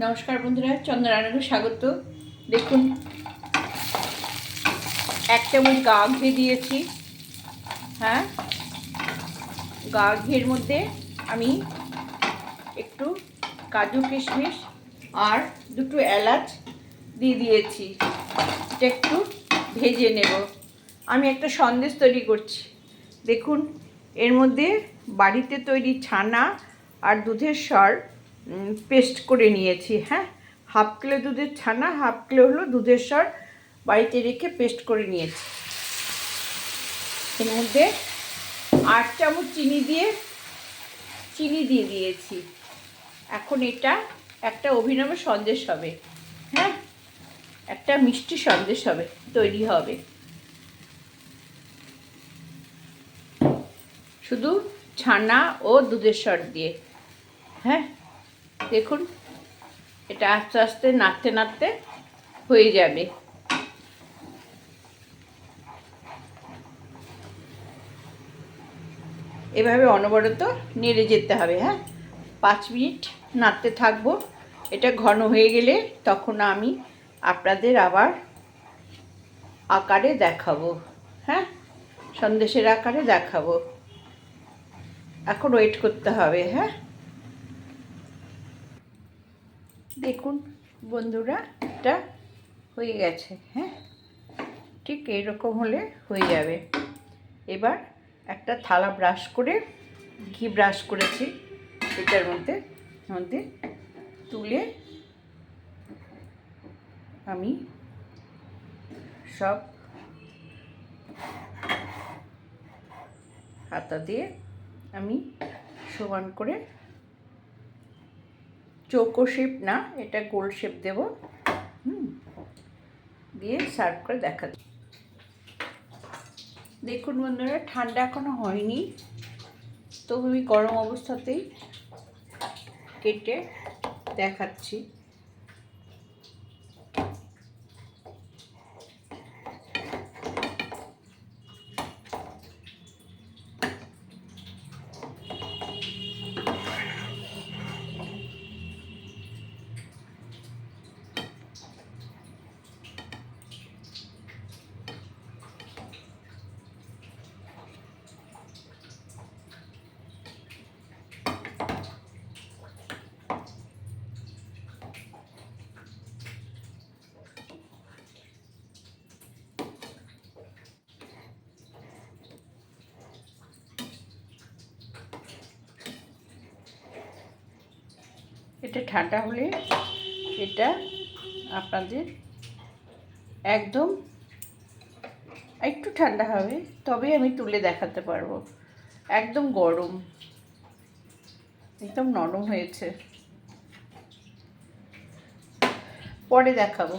নমস্কার বন্ধুরা চন্দ্রানকে স্বাগত। দেখুন, এক চামচ গা ঘি দিয়েছি। হ্যাঁ? গা ঘের মধ্যে আমি একটু কাজু কিশমিশ আর দুটো এলাচ দিয়ে দিয়েছি। এটা একটু ভেজে নেব। আমি একটা সন্দেশ তৈরি করছি। দেখুন, এর মধ্যে বাড়িতে তৈরি ছানা আর দুধের স্বর পেস্ট করে নিয়েছি হ্যাঁ? হাফ কিলো দুধের ছানা হাফ কিলো হলো দুধের সর বাড়িতে রেখে পেস্ট করে নিয়েছি। এর মধ্যে আট চামচ চিনি দিয়ে চিনি দিয়ে দিয়েছি। এখন এটা একটা অভিনব সন্দেশ হবে হ্যাঁ? একটা মিষ্টি সন্দেশ হবে, তৈরি হবে। শুধু ছানা ও দুধের সর দিয়ে হ্যাঁ? দেখুন, এটা আস্তে আস্তে নাড়তে নাড়তে হয়ে যাবে। এভাবে অনবরত নেড়ে যেতে হবে হ্যাঁ? পাঁচ মিনিট নাড়তে থাকব। এটা ঘন হয়ে গেলে তখন আমি আপনাদের আবার আকারে দেখাবো হ্যাঁ? সন্দেশের আকারে দেখাবো। এখন ওয়েট করতে হবে হ্যাঁ? দেখুন, বন্ধুরা, এটা হয়ে গেছে হ্যাঁ? ঠিক এইরকম হলে হয়ে যাবে। এবার একটা থালা ব্রাশ করে, ঘি ব্রাশ করেছি এটার মধ্যে মধ্যে তুলে আমি সব হাতা দিয়ে আমি সমান করে চৌকো শেপ না, এটা গোল শেপ দেব। হুম, দিয়ে সার্ভ করে দেখা দেখুন বন্ধুরা, ঠান্ডা এখনও হয়নি, তবু আমি গরম অবস্থাতেই কেটে দেখাচ্ছি। এটা ঠান্ডা হলে এটা আপনাদের একদম একটু ঠান্ডা হবে তবে আমি তুলে দেখাতে পারব। একদম গরম। একদম নরম হয়েছে। পরে দেখাবো।